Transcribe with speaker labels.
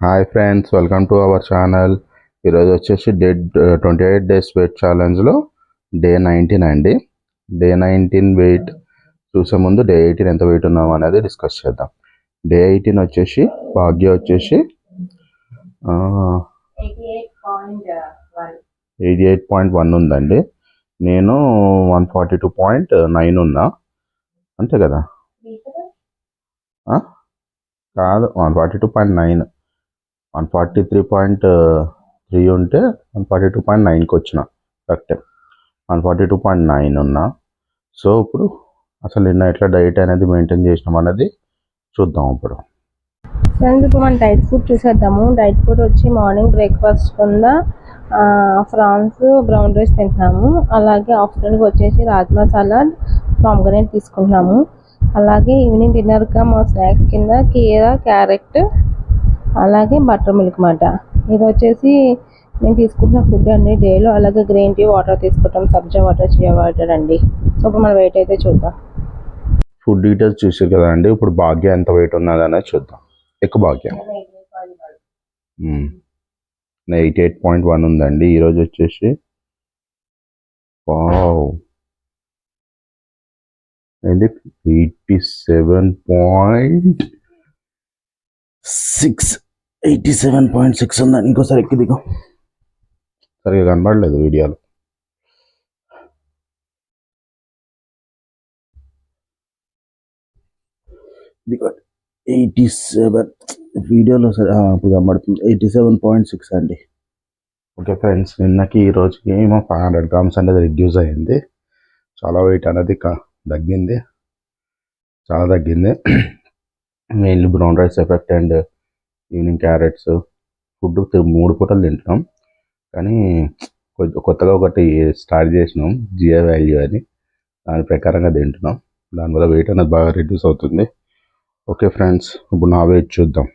Speaker 1: Hi friends welcome to our channel ఈరోజు వచ్చేసి day twenty eight days weight ఛాలెంజ్లో day nineteen అండి. Day nineteen weight చూసే ముందు day eighteen ఎంత వెయిట్ ఉన్నాం అనేది డిస్కస్ చేద్దాం. డే ఎయిటీన్ వచ్చేసి భాగ్య వచ్చేసి ఎయిటీ ఎయిట్ పాయింట్ వన్ ఉందండి. నేను one forty two point nine ఉన్నా. అంతే కదా? కాదు one forty two point nine one forty three point three ఉంటే వన్ ఫార్టీ టూ పాయింట్ నైన్కి వచ్చిన కరెక్టే. One forty two point nine ఉన్నా. సో ఇప్పుడు అసలు నిన్న ఎట్లా డైట్ అనేది మెయింటైన్ చేసినాం అనేది చూద్దాం ఇప్పుడు.
Speaker 2: ఫ్రెండ్స్ ఇప్పుడు మనం డైట్ ఫుడ్ చూసేద్దాము. డైట్ ఫుడ్ వచ్చి మార్నింగ్ బ్రేక్ఫాస్ట్ కింద ఫ్రాన్స్ బ్రౌన్ రైస్ తింటున్నాము. అలాగే ఆఫ్టర్నూన్కి వచ్చేసి రాజ్మా సలాడ్ పామ్గ్రనేట్ తీసుకుంటున్నాము. అలాగే ఈవినింగ్ డిన్నర్గా మా స్నాక్స్ కింద కీరా క్యారెట్ అలాగే బటర్ మిల్క్ మాట. ఇది వచ్చేసి నేను తీసుకుంటున్న ఫుడ్ అండి. డేలో అలాగే గ్రీన్ టీ వాటర్ తీసుకుంటాం. సబ్జా వాటర్ చియా వాటర్ అండి. సో ఇప్పుడు వెయిట్ అయితే చూద్దాం.
Speaker 1: ఫుడ్ డీటెయిల్స్ చూసారు కదా అండి ఇప్పుడు భాగ్య ఎంత వెయిట్ ఉన్నదనే చూద్దాం. ఎక్కువ భాగ్య. ఎయిటీ ఎయిట్ పాయింట్ వన్ ఉందండి. ఈరోజు వచ్చేసి వావ్. ఏంటి? Eighty seven point six eighty seven point six ఉందండి ఇంకోసారి ఎక్కి దిగు. సరిగా కనబడలేదు వీడియోలో. ఎయిటీ సెవెన్ వీడియోలో సరే ఇప్పుడు కనబడుతుంది. ఎయిటీ సెవెన్ పాయింట్ సిక్స్ అండి. ఓకే ఫ్రెండ్స్ నిన్నకి ఈ రోజుకి ఏమో ఫైవ్ హండ్రెడ్ గ్రామ్స్ అనేది రిడ్యూస్ అయ్యింది చాలా వెయిట్ అనేది తగ్గింది. చాలా తగ్గింది. Mainly brown rice effect and evening carrots food మూడు పూటలు తింటున్నాం. కానీ కొత్తగా ఒకటి స్టార్ట్ చేసినాం జియో వాల్యూ అని. దాని ప్రకారంగా తింటున్నాం. దానివల్ల వెయిట్ అనేది బాగా రిడ్యూస్ అవుతుంది. ఓకే ఫ్రెండ్స్ ఇప్పుడు నా వెయిట్ చూద్దాం.